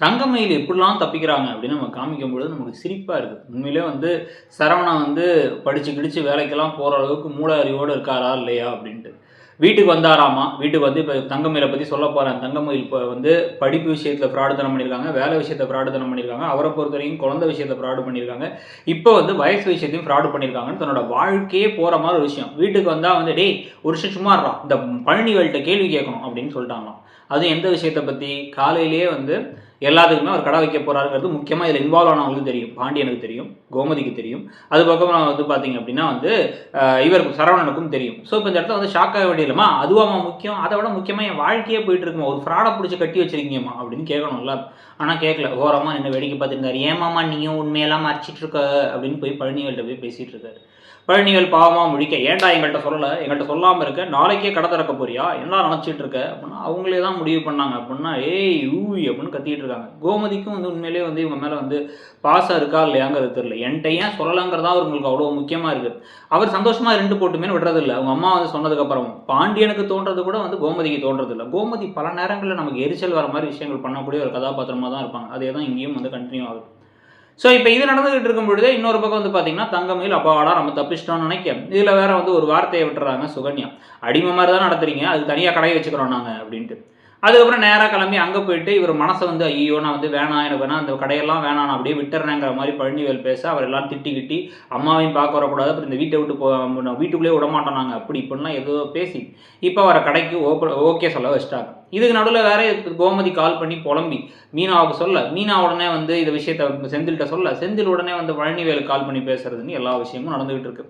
தங்கமயில் எப்படிலாம் தப்பிக்கிறாங்க அப்படின்னு நம்ம காமிக்கும் பொழுது நமக்கு சிரிப்பாக இருக்குது உண்மையிலே வந்து சரவணா வந்து படித்து கிடிச்சு வேலைக்கெல்லாம் போகிற அளவுக்கு மூல அறிவோடு இருக்காரா இல்லையா அப்படின்ட்டு. வீட்டுக்கு வந்தாராமா? வீட்டுக்கு வந்து இப்போ தங்கமயிலை பற்றி சொல்ல போகிறேன் தங்கமயில் இப்போ வந்து படிப்பு விஷயத்தில் ஃப்ராடுத்தனம் பண்ணியிருக்காங்க வேலை விஷயத்தை ஃப்ராடுத்தனம் பண்ணியிருக்காங்க அவரை பொறுத்த வரைக்கும் குழந்தை விஷயத்தை ஃப்ராடு பண்ணியிருக்காங்க. இப்போ வந்து வயசு விஷயத்தையும் ஃப்ராடு பண்ணியிருக்காங்கன்னு தன்னோட வாழ்க்கையே போகிற மாதிரி ஒரு விஷயம். வீட்டுக்கு வந்தால் வந்து டேய் ஒரு விஷயம் சும்மா இந்த பழனிகள்கிட்ட கேள்வி கேட்கணும் அப்படின்னு சொல்லிட்டாங்களாம். அதுவும் எந்த விஷயத்தை பற்றி காலையிலேயே வந்து எல்லாத்துக்குமே அவர் கடை வைக்க போகிறாருங்கிறது முக்கியமாக இதில் இன்வால்வ் ஆனவங்களுக்கு தெரியும். பாண்டியனுக்கு தெரியும் கோமதிக்கு தெரியும். அது பக்கம் வந்து பார்த்தீங்க அப்படின்னா வந்து இவருக்கு சரவணனுக்கும் தெரியும். ஸோ இப்போ இந்த இடத்துல வந்து ஷாக் ஆக வேண்டியதில்லமா அதுவாமா முக்கியம். அதை விட முக்கியமாக என் வாழ்க்கையே போயிட்டு இருக்குமா ஒரு ஃப்ராடை பிடிச்சி கட்டி வச்சிருக்கீங்கம்மா அப்படின்னு கேட்கணும்ல. ஆனால் கேட்கல. ஓரமாக நின்று வேடிக்கை பார்த்துருந்தாரு ஏமாமா நீயும் உண்மையெல்லாம் மறைச்சிட்டு இருக்க? அப்படின்னு போய் பழனிவேல்கிட்ட போய் பேசிகிட்டு இருக்காரு. பழனிகள் பாவமாக முழிக்க ஏன்டா எங்கள்கிட்ட சொல்லலை? எங்கள்கிட்ட சொல்லாமல் இருக்க நாளைக்கே கடை திறக்க போறியா? என்ன நினச்சிட்டு இருக்க? அப்படின்னா அவங்களே தான் முடிவு பண்ணாங்க. அப்படின்னா ஏய் யூ அப்படின்னு கத்திட்டு இருக்காங்க. கோமதிக்கும் வந்து உண்மையிலேயே வந்து இவங்க மேலே வந்து பாசம் இருக்கா இல்லையாங்கிறது தெரியல. என்கிட்ட ஏன் சொல்லலைங்கிறதா அவங்களுக்கு அவ்வளோ முக்கியமாக இருக்குது அவர் சந்தோஷமாக ரெண்டு போட்டுமே விடுறதில்ல அவங்க அம்மா வந்து சொன்னதுக்கப்புறம் பாண்டியனுக்கு தோன்றது கூட வந்து கோமதிக்கு தோன்றதில்ல கோமதி பல நேரங்களில் நமக்கு எரிச்சல் வர மாதிரி விஷயங்கள் பண்ணக்கூடிய ஒரு கதாபாத்திரமாக தான் இருப்பாங்க. அதே தான் இங்கேயும் வந்து கண்டினியூ ஆகுது. ஸோ இப்போ இது நடந்துகிட்டு இருக்கும் பொழுது இன்னொரு பக்கம் வந்து பார்த்தீங்கன்னா தங்கமயில் அப்பாவாடா நம்ம தப்பிச்சிட்டோம்னு நினைக்க இதில் வேற வந்து ஒரு வார்த்தையை விட்டுறாங்க சுகன்யா. அடிமை மாதிரி தான் நடத்துறீங்க அது தனியாக கடையை வச்சுக்கிறோம் நாங்கள் அப்படின்ட்டு. அதுக்கப்புறம் நேராக கிளம்பி அங்கே போயிட்டு இவர் மனசை வந்து ஐயோ நான் வந்து வேணாம் எனக்கு வேணாம் அந்த கடையெல்லாம் வேணாம் நான் அப்படியே விட்டுறேங்கிற மாதிரி பழனிவேல் பேச அவர் எல்லாம் திட்டி கிட்டி அம்மாவையும் பார்க்க வரக்கூடாது அப்புறம் இந்த வீட்டை விட்டு போ வீட்டுக்குள்ளேயே விட மாட்டோம் நாங்கள் அப்படி இப்படின்னா ஏதோ பேசி இப்போ அவரை கடைக்கு ஓப்ப ஓகே சொல்ல வச்சிட்டாங்க. இதுக்கு நடுவில் வேற கோமதி கால் பண்ணி புலம்பி. மீனாவுக்கு சொல்ல மீனா உடனே வந்து இந்த விஷயத்த செந்தில்கிட்ட சொல்ல செந்தில் உடனே வந்து பழனிவேலுக்கு கால் பண்ணி பேசுறதுன்னு எல்லா விஷயமும் நடந்துகிட்டு இருக்கு.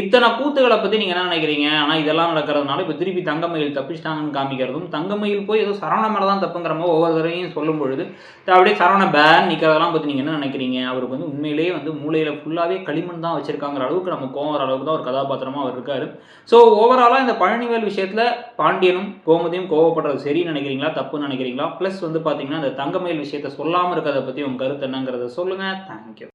இத்தனை கூத்துகளை பற்றி நீங்கள் என்ன நினைக்கிறீங்க? ஆனால் இதெல்லாம் நடக்கிறதுனால இப்போ திருப்பி தங்கமயில் தப்பிச்சிட்டாங்கன்னு காமிக்கிறதும் தங்கமயில் போய் ஏதோ சரவண மேலே தான் தப்புங்கிற மாதிரி ஒவ்வொரு தடவையும் சொல்லும் பொழுது அப்படியே சரவண பேன் நிற்கிறதெல்லாம் பற்றி நீங்கள் என்ன நினைக்கிறீங்க? அவருக்கு வந்து உண்மையிலேயே வந்து மூளையில் ஃபுல்லாகவே களிமண் தான் வச்சிருக்காங்கிற அளவுக்கு நம்ம கோவம் வர அளவுக்கு தான் ஒரு கதாபாத்திரமாக அவர் இருக்காரு. ஸோ ஓவராலாக இந்த பழனிவேல் விஷயத்தில் பாண்டியனும் கோமதியும் கோவப்படுறது சரி சரின்னு நினைக்கிறீங்களா தப்புன்னு நினைக்கிறீங்களா? ப்ளஸ் வந்து பார்த்தீங்கன்னா அந்த தங்கமயில் விஷயத்தை சொல்லாமல் இருக்கிறத பற்றி உங்கள் கருத்து என்னங்கிறத சொல்லுங்கள் தேங்க்யூ